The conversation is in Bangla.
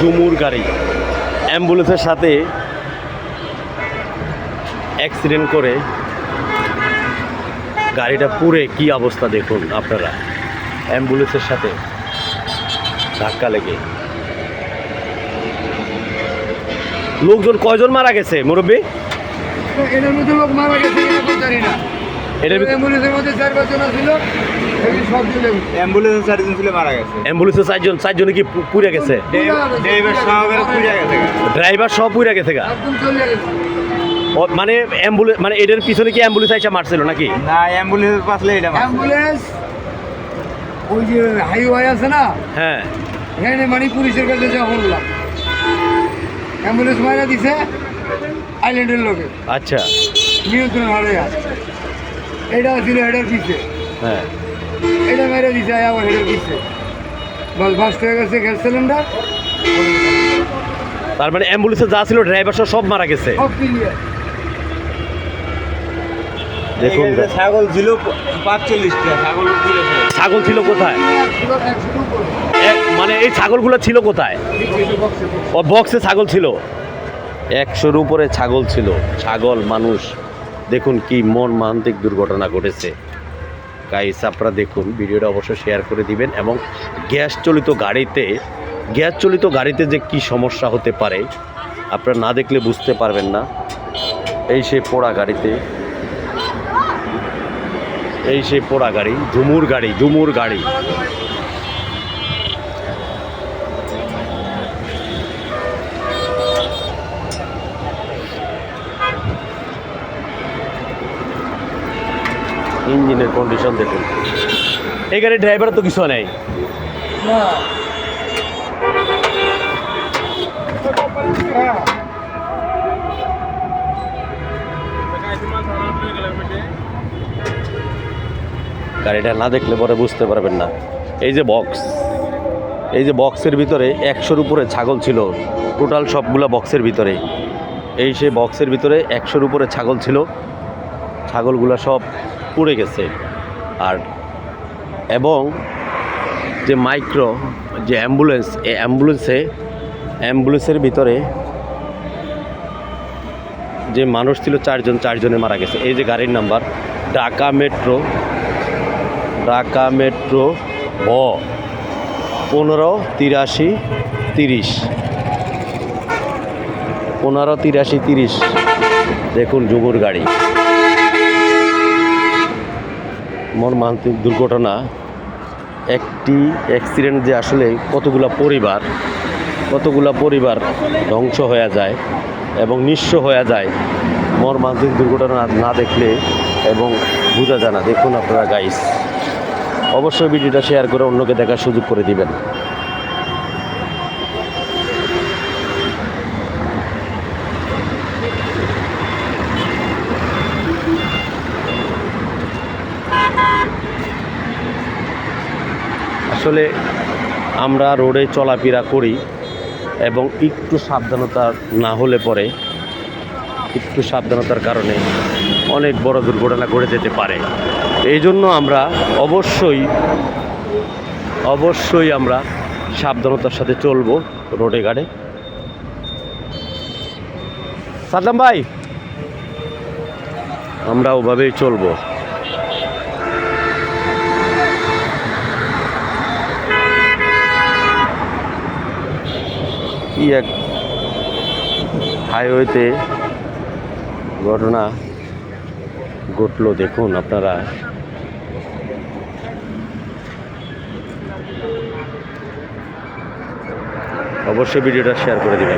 ডুমুর গাড়ি। অ্যাম্বুলেন্সের সাথে অ্যাক্সিডেন্ট করে গাড়িটা পুরে কি অবস্থা দেখুন আপনারা। অ্যাম্বুলেন্সের সাথে ধাক্কা লেগে। লোকজন কয়জন মারা গেছে, মুরব্বী? মারা গেছে জানি না। এটার অ্যাম্বুলেন্সের মধ্যে চার পাঁচজন ছিল অ্যাম্বুলেন্সে চারজন ছিল মারা গেছে। অ্যাম্বুলেন্সে চারজন চারজনে কি পুড়ে গেছে? ড্রাইভার সহকারে পুড়ে গেছে। ড্রাইভার পুড়ে গেছে গা? মানে অ্যাম্বুলেন্স মানে এটার পিছনে কি অ্যাম্বুলেন্স আইসা মারছিল নাকি? না অ্যাম্বুলেন্স এটা অ্যাম্বুলেন্স ওই যে হাইওয়ে আছে না? হ্যাঁ। এখানে মানে পুলিশের কাছে যা শুনলাম অ্যাম্বুলেন্স মারা দিছে আইল্যান্ডের লোকে। আচ্ছা। নিয়ন্ত্রণ হারে এটা ছিল হেডের পিছে হ্যাঁ। এটা মেরে দিছে আবার হেডের পিছে বল ফার্স্ট হয়ে গেছে গ্যাস সিলিন্ডার। তার মানে অ্যাম্বুলেন্সে যা ছিল ড্রাইভার সহ সব মারা গেছে। সব ক্লিয়ার দেখুন। এই ছাগল ছিল পাঁচচল্লিশটা ছাগল ছাগল ছিল কোথায়? এক- মানে এই ছাগলগুলো ছিল কোথায়? ও বক্সে ছাগল ছিল। একশোর উপরে ছাগল ছিল। ছাগল মানুষ। দেখুন কি মন মান্তিক দুর্ঘটনা ঘটেছে। গাইস আপনারা দেখুন, ভিডিওটা অবশ্যই শেয়ার করে দিবেন এবং গ্যাস চালিত গাড়িতে গ্যাস চালিত গাড়িতে যে কি সমস্যা হতে পারে, আপনারা না দেখলে বুঝতে পারবেন না। এই সেই পোড়া গাড়িতে, এই সেই পোড়া গাড়ি, ঝুমুর গাড়ি ঝুমুর গাড়ি। ইঞ্জিনের কন্ডিশন দেখুন। এই গাড়ির ড্রাইভার তো কিছু নেই। গাড়িটা না দেখলে পরে বুঝতে পারবেন না। এই যে বক্স এই যে বক্সের ভিতরে একশোর উপরে ছাগল ছিল। টোটাল সবগুলো বক্সের ভিতরে। এই সে বক্সের ভিতরে একশোর উপরে ছাগল ছিল। ছাগলগুলো সব পুড়ে গেছে। আর এবং যে মাইক্রো, যে অ্যাম্বুলেন্স এই অ্যাম্বুলেন্সে, অ্যাম্বুলেন্সের ভিতরে যে মানুষ ছিল চারজন, চারজনে মারা গেছে। এই যে গাড়ির number, Dhaka metro Dhaka metro ভ পনেরো তিরাশি তিরিশ। পনেরো তিরাশি তিরিশ। দেখুন জুমুর গাড়ি। মর্মান্তিক দুর্ঘটনা, একটি অ্যাক্সিডেন্ট যে আসলে কতগুলা পরিবার কতগুলা পরিবার ধ্বংস হয়ে যায় এবং নিঃস্ব হয়ে যায় মর্মান্তিক দুর্ঘটনা না দেখলে এবং বোঝা যায় না। দেখুন আপনারা গাইস অবশ্যই ভিডিওটা শেয়ার করে অন্যকে দেখার সুযোগ করে দিবেন। আসলে আমরা রোডে চলাফেরা করি এবং একটু সাবধানতা না হলে পরে একটু সাবধানতার কারণে অনেক বড় দুর্ঘটনা ঘটে যেতে পারে। এই জন্য আমরা অবশ্যই অবশ্যই আমরা সাবধানতার সাথে চলবো রোডে ঘাটে। সাদ্দাম ভাই, আমরা ওভাবেই চলবো। কি এক হাইওয়েতে ঘটনা ঘটল দেখুন আপনারা। অবশ্যই ভিডিওটা শেয়ার করে দিবেন।